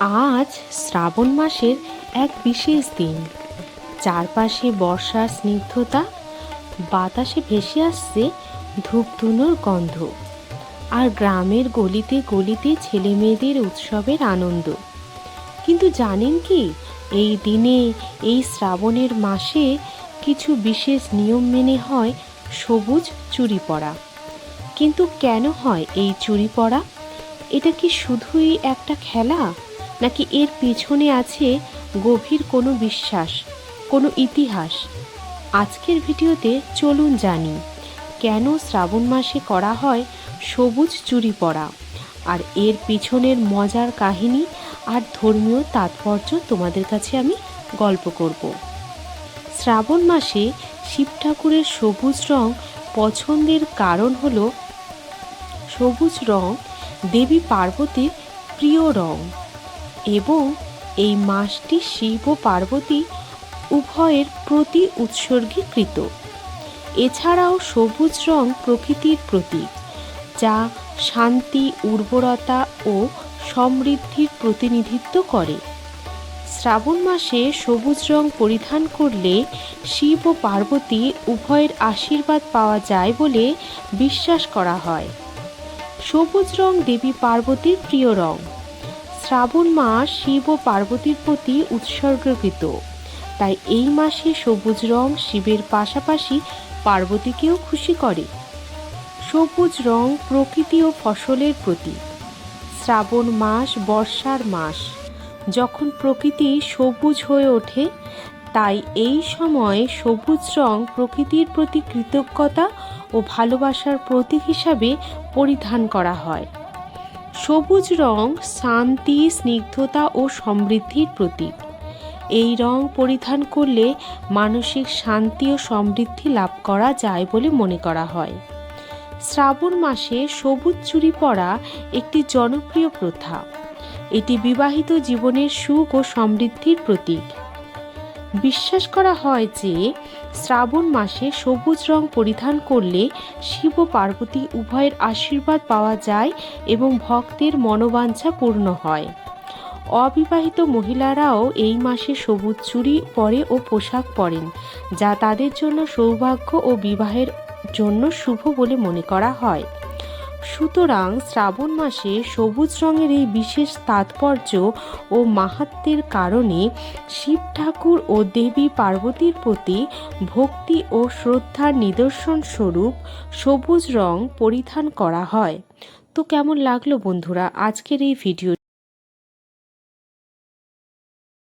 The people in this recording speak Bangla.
আজ শ্রাবণ মাসের এক বিশেষ দিন। চারপাশে বর্ষার স্নিগ্ধতা, বাতাসে ভেসে আসছে ধূপধুনোর গন্ধ আর গ্রামের গলিতে গলিতে ছেলে মেয়েদের উৎসবের আনন্দ। কিন্তু জানেন কি, এই দিনে, এই শ্রাবণের মাসে কিছু বিশেষ নিয়ম মেনে হয় সবুজ চুরি পরা কিন্তু কেন হয় এই চুরি পরা এটা কি শুধুই একটা খেলা? নাকি এর পেছনে আছে গভীর কোনো বিশ্বাস, কোনো ইতিহাস? আজকের ভিডিওতে চলুন জানি, কেন শ্রাবণ মাসে করা হয় সবুজ চুরি পরা আর এর পিছনের মজার কাহিনী আর ধর্মীয় তাৎপর্য তোমাদের কাছে আমি গল্প করব। শ্রাবণ মাসে শিব ঠাকুরের সবুজ রং পছন্দের কারণ হলো, সবুজ রং দেবী পার্বতীর প্রিয় রং। এবং এই মাসটি শিব ও পার্বতী উভয়ের প্রতি উৎসর্গীকৃত। এছাড়াও সবুজ রং প্রকৃতির প্রতীক, যা শান্তি, উর্বরতা ও সমৃদ্ধির প্রতিনিধিত্ব করে। শ্রাবণ মাসে সবুজ রং পরিধান করলে শিব ও পার্বতী উভয়ের আশীর্বাদ পাওয়া যায় বলে বিশ্বাস করা হয়। সবুজ রং দেবী পার্বতীর প্রিয় রং। শ্রাবণ মাস শিব ও পার্বতীর প্রতি উৎসর্গকৃত। তাই এই মাসে সবুজ রং শিবের পাশাপাশি পার্বতীকেও খুশি করে। সবুজ রং প্রকৃতি ও ফসলের প্রতীক। শ্রাবণ মাস বর্ষার মাস। যখন প্রকৃতি সবুজ হয়ে ওঠে, তাই এই সময় সবুজ রং প্রকৃতির প্রতি কৃতজ্ঞতা ও ভালোবাসার প্রতীক হিসাবে পরিধান করা হয়। সবুজ রং, শান্তি, স্নিগ্ধতা ও সমৃদ্ধির প্রতীক। এই রং পরিধান করলে মানসিক শান্তি ও সমৃদ্ধি লাভ করা যায় বলে মনে করা হয়। শ্রাবণ মাসে সবুজ চুরি পরা একটি জনপ্রিয় প্রথা। এটি বিবাহিত জীবনের সুখ ও সমৃদ্ধির প্রতীক। বিশ্বাস করা হয় যে শ্রাবণ মাসে সবুজ রং পরিধান করলে শিব ও পার্বতী উভয়ের আশীর্বাদ পাওয়া যায় এবং ভক্তের মনোবাঞ্ছা পূর্ণ হয়। অবিবাহিত মহিলারাও এই মাসে সবুজ চুড়ি পরে ও পোশাক পরেন, যা তাদের জন্য সৌভাগ্য ও বিবাহের জন্য শুভ বলে মনে করা হয়। সুতরাং শ্রাবণ মাসে সবুজ রঙের এই বিশেষ তাৎপর্য ও মাহাত্মের কারণে শিব ঠাকুর ও দেবী পার্বতীর প্রতি ভক্তি ও শ্রদ্ধার নিদর্শন স্বরূপ সবুজ রং পরিধান করা হয়। তো কেমন লাগল বন্ধুরা? আজকের এই ভিডিও